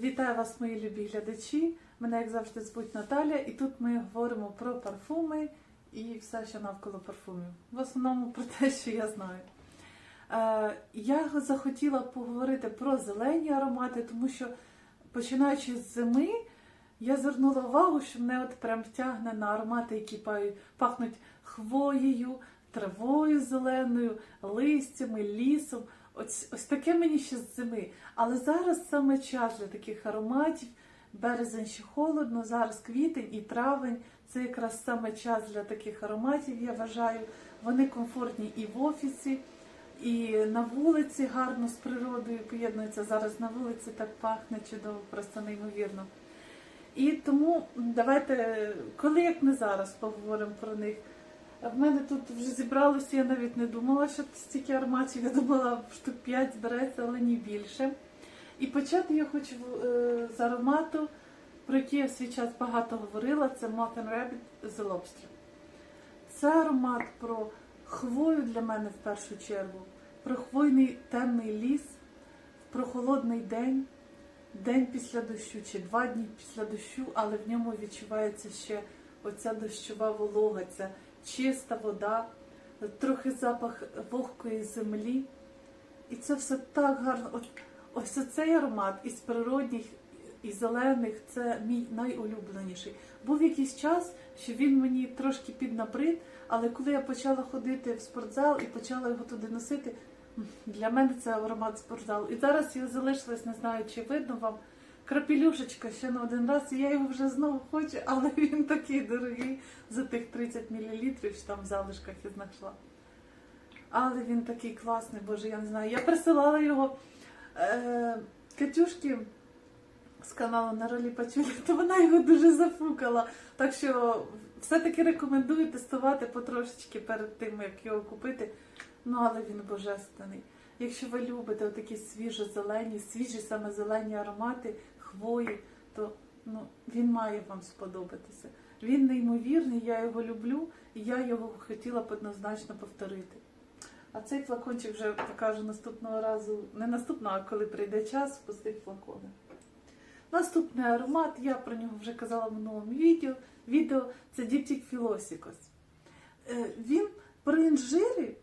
Вітаю вас, мої любі глядачі. Мене, як завжди, звуть Наталя, і тут ми говоримо про парфуми і все, що навколо парфумів. В основному про те, що я знаю. Е, я захотіла поговорити про зелені аромати, тому що починаючи з зими, я звернула увагу, що мене от прям тягне на аромати, які пахнуть хвоєю, травою зеленою, листями, лісом. Ось, ось таке мені ще з зими. Але зараз саме час для таких ароматів. Березень ще холодно, зараз квітень і травень. Це якраз саме час для таких ароматів, я вважаю. Вони комфортні і в офісі, і на вулиці гарно з природою поєднуються. Зараз на вулиці так пахне чудово, просто неймовірно. І тому давайте, коли як не зараз, поговоримо про них. В мене тут вже зібралося, я навіть не думала, що стільки ароматів. Я думала, штук 5 збереться, але ні більше. І почати я хочу е, з аромату, про який я в свій час багато говорила, це Mountain Rabbit The Lobster. Це аромат про хвою для мене в першу чергу, про хвойний темний ліс, про холодний день, день після дощу чи два дні після дощу, але в ньому відчувається ще оця дощова волога, ця чиста вода, трохи запах вогкої землі. І це все так гарно. От, ось цей аромат із природних і зелених це мій найулюбленіший. Був якийсь час, що він мені трошки піднабрид, але коли я почала ходити в спортзал і почала його туди носити, для мене це аромат спортзалу. І зараз я залишилась, не знаю, чи видно вам. Крапелюшечка ще на один раз, і я його вже знову хочу, але він такий дорогий за тих 30 мл, що там в залишках я знайшла. Але він такий класний, боже, я не знаю. Я присилала його е, Катюшки з каналу на ролі Пачулі, то вона його дуже зафукала. Так що все-таки рекомендую тестувати потрошечки перед тим, як його купити. Ну, але він божественний. Якщо ви любите такі свіжо-зелені, свіжі саме зелені аромати, хвої, то ну, він має вам сподобатися. Він неймовірний, я його люблю, і я його хотіла б однозначно повторити. А цей флакончик вже покажу наступного разу, не наступного, а коли прийде час, в пустих флаконах. Наступний аромат, я про нього вже казала в минулому відео, відео це Діптік Філосікос. Е, Він про інжири,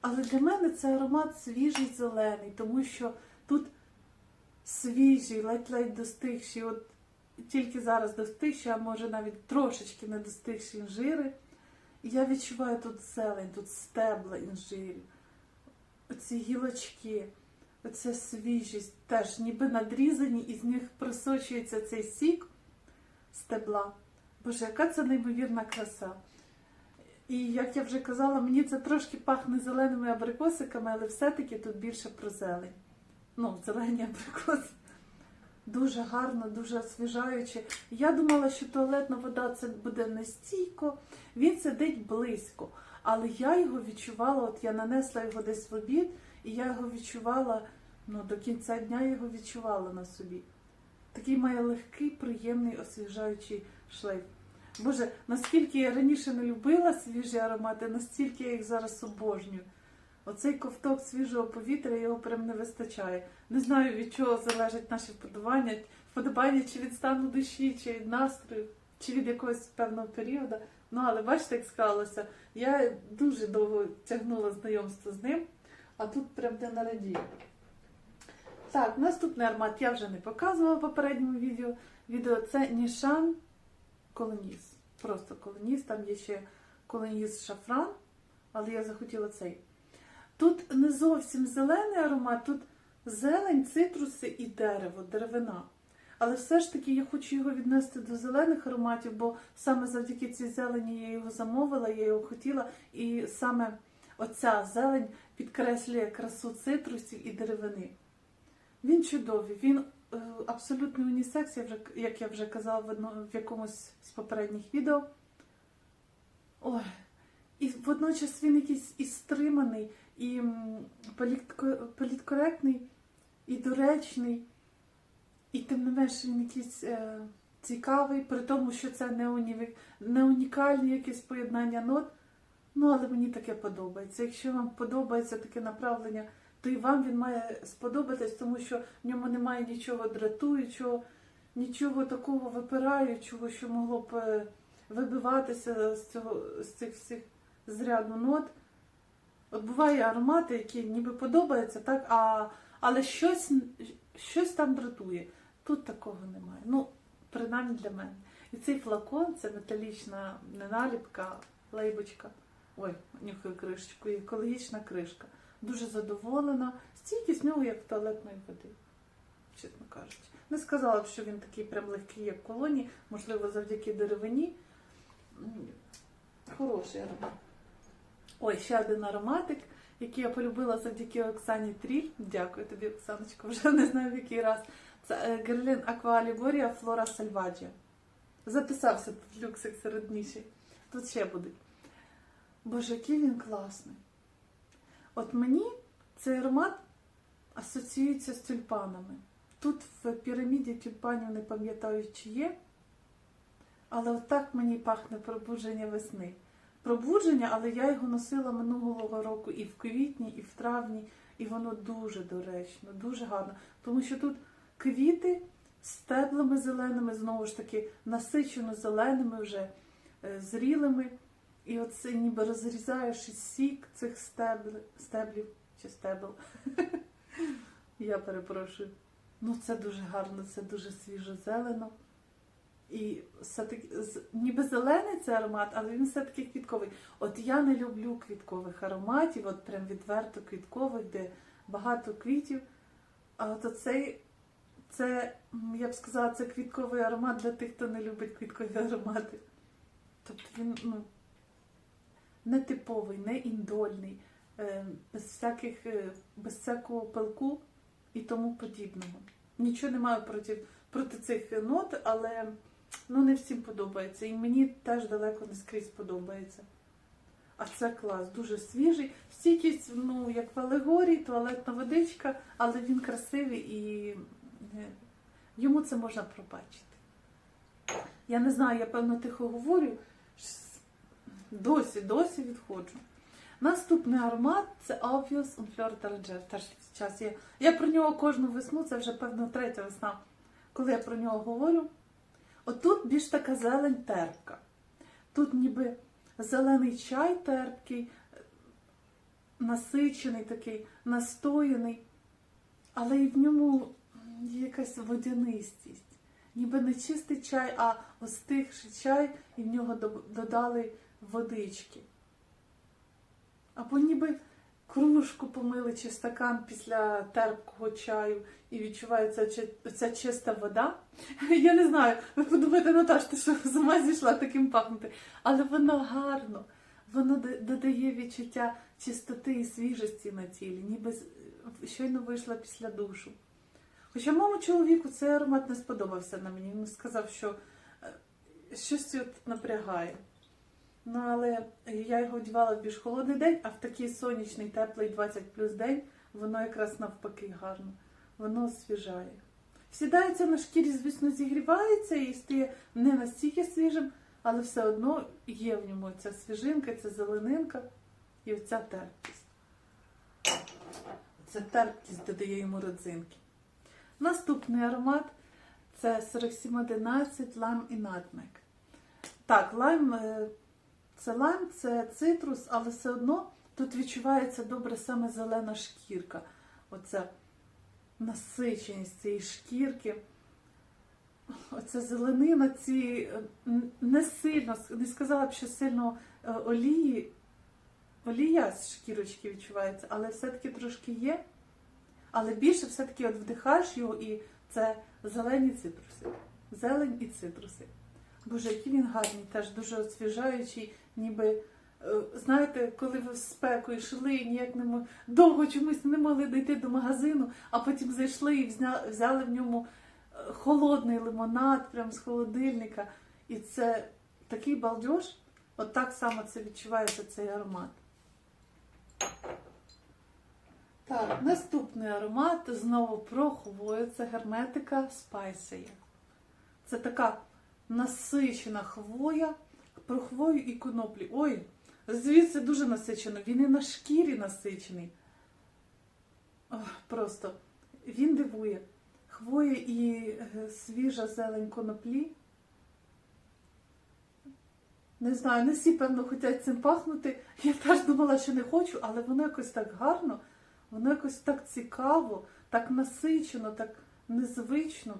але для мене це аромат свіжий зелений, тому що тут свіжі, ледь-ледь достигші, от тільки зараз достигші, а може навіть трошечки не достигші інжири. І я відчуваю тут зелень, тут стебла інжирів, оці гілочки, оця свіжість теж ніби надрізані, і з них присочується цей сік стебла. Боже, яка це неймовірна краса. І як я вже казала, мені це трошки пахне зеленими абрикосиками, але все-таки тут більше про зелень. Ну, зелені абрикоси. Дуже гарно, дуже освіжаюче. Я думала, що туалетна вода це буде нестійко, він сидить близько. Але я його відчувала, от я нанесла його десь в обід, і я його відчувала, ну, до кінця дня його відчувала на собі. Такий має легкий, приємний, освіжаючий шлейф. Боже, наскільки я раніше не любила свіжі аромати, настільки я їх зараз обожнюю. Оцей ковток свіжого повітря його прям не вистачає. Не знаю, від чого залежать наші вподобання, вподобання чи від стану душі, чи від настрою, чи від якогось певного періоду. Ну, але бачите, як склалося. Я дуже довго тягнула знайомство з ним, а тут прям де на радію. Так, наступний аромат я вже не показувала в попередньому відео. Відео це Нішан Колоніс. Просто колоніс, там є ще колоніс шафран, але я захотіла цей. Тут не зовсім зелений аромат, тут зелень, цитруси і дерево, деревина. Але все ж таки я хочу його віднести до зелених ароматів, бо саме завдяки цій зелені я його замовила, я його хотіла. І саме оця зелень підкреслює красу цитрусів і деревини. Він чудовий, він е, абсолютно унісекс, як я вже казала в, якомусь з попередніх відео. Ой, і водночас він якийсь і стриманий, і політкоректний, і доречний, і тим не менше він якийсь е, цікавий, при тому, що це не, уніві... не унікальне якесь поєднання нот. Ну, але мені таке подобається. Якщо вам подобається таке направлення то і вам він має сподобатись, тому що в ньому немає нічого дратуючого, нічого такого випираючого, що могло б е, вибиватися з цього з цих всіх зряду нот. От буває аромати, які ніби подобаються, так, а, але щось, щось там дратує. Тут такого немає. Ну, принаймні для мене. І цей флакон це металічна не наліпка, лейбочка. Ой, нюхаю кришечку, екологічна кришка. Дуже задоволена. Стійкість в нього як туалетної води, чесно кажучи. Не сказала б, що він такий прям легкий, як в колоні, можливо, завдяки деревині. Хороший аромат. Ой, ще один ароматик, який я полюбила завдяки Оксані Тріль. Дякую тобі, Оксаночко, вже не знаю в який раз. Це е, Герлін Аква Флора Сальваджія. Записався тут люксик серед ніші. Тут ще будуть. Боже, який він класний. От мені цей аромат асоціюється з тюльпанами. Тут в піраміді тюльпанів не пам'ятаю, чи є, але отак мені пахне пробудження весни. Пробудження, але я його носила минулого року і в квітні, і в травні, і воно дуже доречно, дуже гарно. Тому що тут квіти з стеблами зеленими, знову ж таки, насичено зеленими вже е, зрілими. І оце ніби розрізаєш із сік цих стеблів, стеблів чи стебел. Я перепрошую. Ну, це дуже гарно, це дуже свіжо-зелено. І все-таки ніби зелений це аромат, але він все-таки квітковий. От я не люблю квіткових ароматів, от прям відверто квіткових, де багато квітів. А от оцей, це, я б сказала, це квітковий аромат для тих, хто не любить квіткові аромати. Тобто він ну, не типовий, не індольний, е, без, всяких, е, без всякого пилку і тому подібного. Нічого не маю проти, проти цих нот, але ну, не всім подобається. І мені теж далеко не скрізь подобається. А це клас, дуже свіжий. Стійкість, ну, як в алегорії, туалетна водичка, але він красивий і е, йому це можна пробачити. Я не знаю, я певно тихо говорю, досі, досі відходжу. Наступний аромат це Obvious on Fleur d'Oranger. Теж час є. Я про нього кожну весну, це вже певно третя весна, коли я про нього говорю. Отут більш така зелень терпка. Тут ніби зелений чай терпкий, насичений такий, настояний, але і в ньому є якась водянистість. Ніби не чистий чай, а остигший чай, і в нього додали водички. Або ніби кружку помили чи стакан після терпкого чаю і відчувається ця чиста вода. Я не знаю, ви подумаєте, Наташ, ти що з ума зійшла таким пахнути. Але воно гарно, воно додає відчуття чистоти і свіжості на тілі, ніби щойно вийшла після душу. Хоча моєму чоловіку цей аромат не сподобався на мені. Він сказав, що е, щось тут напрягає. Ну, але я його одягала в більш холодний день, а в такий сонячний, теплий 20 плюс день воно якраз навпаки гарно. Воно освіжає. Сідається на шкірі, звісно, зігрівається і стає не настільки свіжим, але все одно є в ньому ця свіжинка, ця зеленинка і оця терпкість. Ця терпкість додає йому родзинки. Наступний аромат це 4711 лайм і натмек. Так, лайм е, це лайм, це цитрус, але все одно тут відчувається добре саме зелена шкірка. Оця насиченість цієї шкірки. Оця зеленина, ці е, не сильно, не сказала б, що сильно е, олії, олія з шкірочки відчувається, але все-таки трошки є. Але більше все-таки от вдихаєш його і це зелені цитруси. Зелень і цитруси. Боже, який він гарний, теж дуже освіжаючий, ніби. е, Знаєте, коли ви в спеку йшли, ніяк не мо- довго чомусь не могли дійти до магазину, а потім зайшли і взяли в ньому е, холодний лимонад прямо з холодильника. І це такий балдеж, от так само це відчувається цей аромат. Так, наступний аромат знову про хвою. Це герметика Спайсія. Це така насичена хвоя, про хвою і коноплі. Ой, звідси дуже насичено. Він і на шкірі насичений. ох, просто він дивує. Хвоя і е, свіжа зелень коноплі. Не знаю, не всі, певно, хочуть цим пахнути. Я теж думала, що не хочу, але воно якось так гарно, воно якось так цікаво, так насичено, так незвично.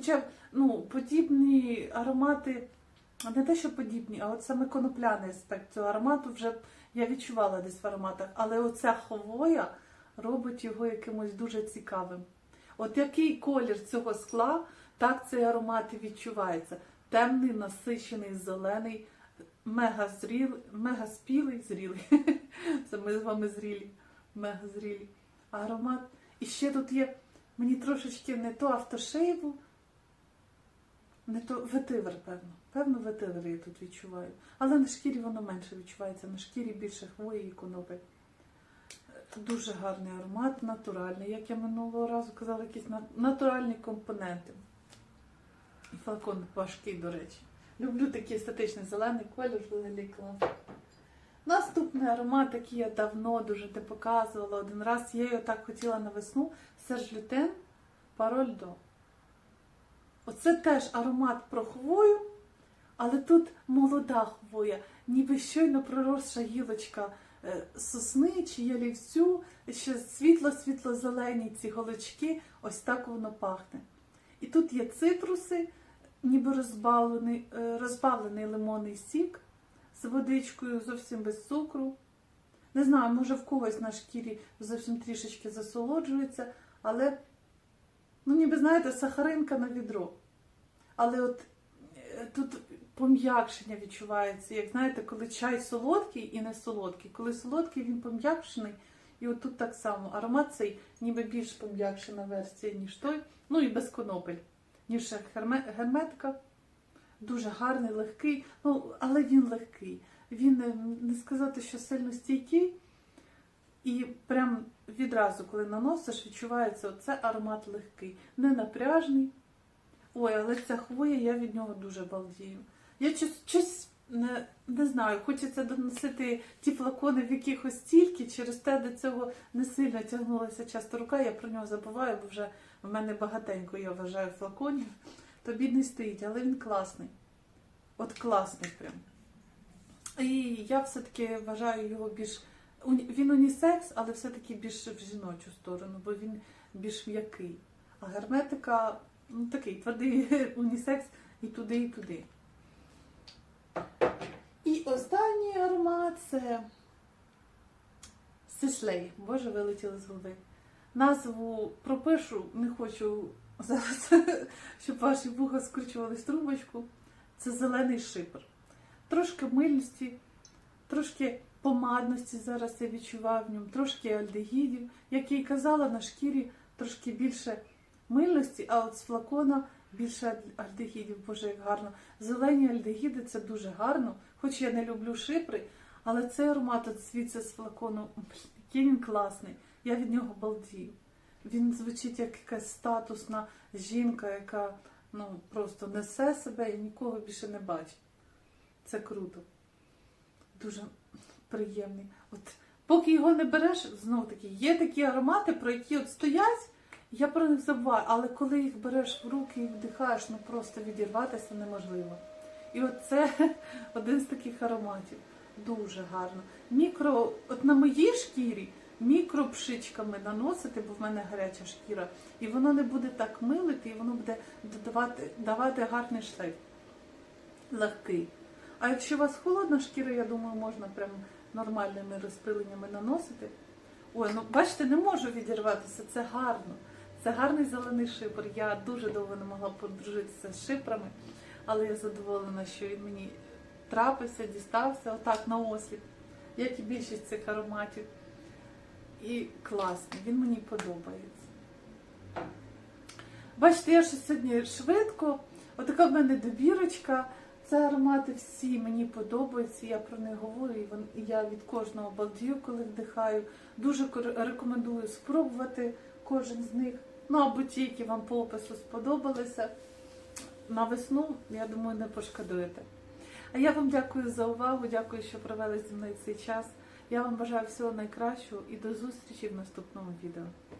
Хоча, ну, подібні аромати, не те, що подібні, а от саме конопляний аспект цього аромату вже я відчувала десь в ароматах. Але оця хвоя робить його якимось дуже цікавим. От який колір цього скла, так цей аромат і відчувається. Темний, насичений, зелений, мега зрілий, мега спілий, зрілий. Це ми з вами зрілі, мега зрілі. Аромат. І ще тут є мені трошечки не то автошейву, не то ветивер, певно. Певно, ветивер я тут відчуваю. Але на шкірі воно менше відчувається, на шкірі більше хвої і конопель. Дуже гарний аромат, натуральний. Як я минулого разу казала, якісь натуральні компоненти. І флакон важкий, до речі. Люблю такий естетичний зелений колір, взагалі клас. Наступний аромат, який я давно дуже не показувала один раз, я його так хотіла на весну. Серж Лютен Пароль до. Оце теж аромат про хвою, але тут молода хвоя, ніби щойно проросша гілочка е, сосни чи ялівцю, ще світло-світло-зелені ці голочки, ось так воно пахне. І тут є цитруси, ніби розбавлений, е, розбавлений лимонний сік з водичкою, зовсім без цукру. Не знаю, може в когось на шкірі зовсім трішечки засолоджується, але, ну ніби знаєте, сахаринка на відро. Але от е, тут пом'якшення відчувається. Як знаєте, коли чай солодкий і не солодкий. Коли солодкий, він пом'якшений. І от тут так само. Аромат цей ніби більш пом'якшена версія, ніж той. Ну і без конопель, ніж герме- герметика. Дуже гарний, легкий, ну, але він легкий. Він е, не сказати, що сильно стійкий. І прям відразу, коли наносиш, відчувається оце аромат легкий, не напряжний. Ой, але ця хвоя, я від нього дуже балдію. Я щось, не, не знаю, хочеться доносити ті флакони в якихось стільки, через те до цього не сильно тягнулася часто рука, я про нього забуваю, бо вже в мене багатенько, я вважаю, флаконів. То бідний стоїть, але він класний. От класний прям. І я все-таки вважаю його більш. Він унісекс, але все-таки більш в жіночу сторону, бо він більш м'який. А герметика ну, такий твердий унісекс і туди, і туди. І останній аромат це Сишлей. Боже, вилетіли з голови. Назву пропишу, не хочу зараз, щоб ваші вуха скручувались в трубочку. Це зелений шипер. Трошки мильності, трошки помадності зараз я відчуваю в ньому, трошки альдегідів. Як я й казала, на шкірі трошки більше мильності, а от з флакона більше альдегідів. Боже, як гарно. Зелені альдегіди це дуже гарно, хоч я не люблю шипри, але цей аромат от звідси з флакону, який він класний. Я від нього балдію. Він звучить як якась статусна жінка, яка ну, просто несе себе і нікого більше не бачить. Це круто. Дуже приємний. От поки його не береш, знову таки, є такі аромати, про які от стоять, я про них забуваю, але коли їх береш в руки і вдихаєш, ну просто відірватися неможливо. І от це один з таких ароматів. Дуже гарно. Мікро, от на моїй шкірі мікропшичками наносити, бо в мене гаряча шкіра, і воно не буде так милити, і воно буде додавати, давати гарний шлейф. Легкий. А якщо у вас холодна шкіра, я думаю, можна прям нормальними розпиленнями наносити. Ой, ну бачите, не можу відірватися, це гарно. Це гарний зелений шипр. Я дуже довго не могла подружитися з шипрами, але я задоволена, що він мені трапився, дістався отак на осліп, як і більшість цих ароматів. І класний, він мені подобається. Бачите, я ще сьогодні швидко. Отака в мене добірочка. Це аромати всі мені подобаються, я про них говорю, і я від кожного балдію, коли вдихаю. Дуже рекомендую спробувати кожен з них. Ну або ті, які вам по опису сподобалися. На весну, я думаю, не пошкодуєте. А я вам дякую за увагу, дякую, що провели зі мною цей час. Я вам бажаю всього найкращого і до зустрічі в наступному відео.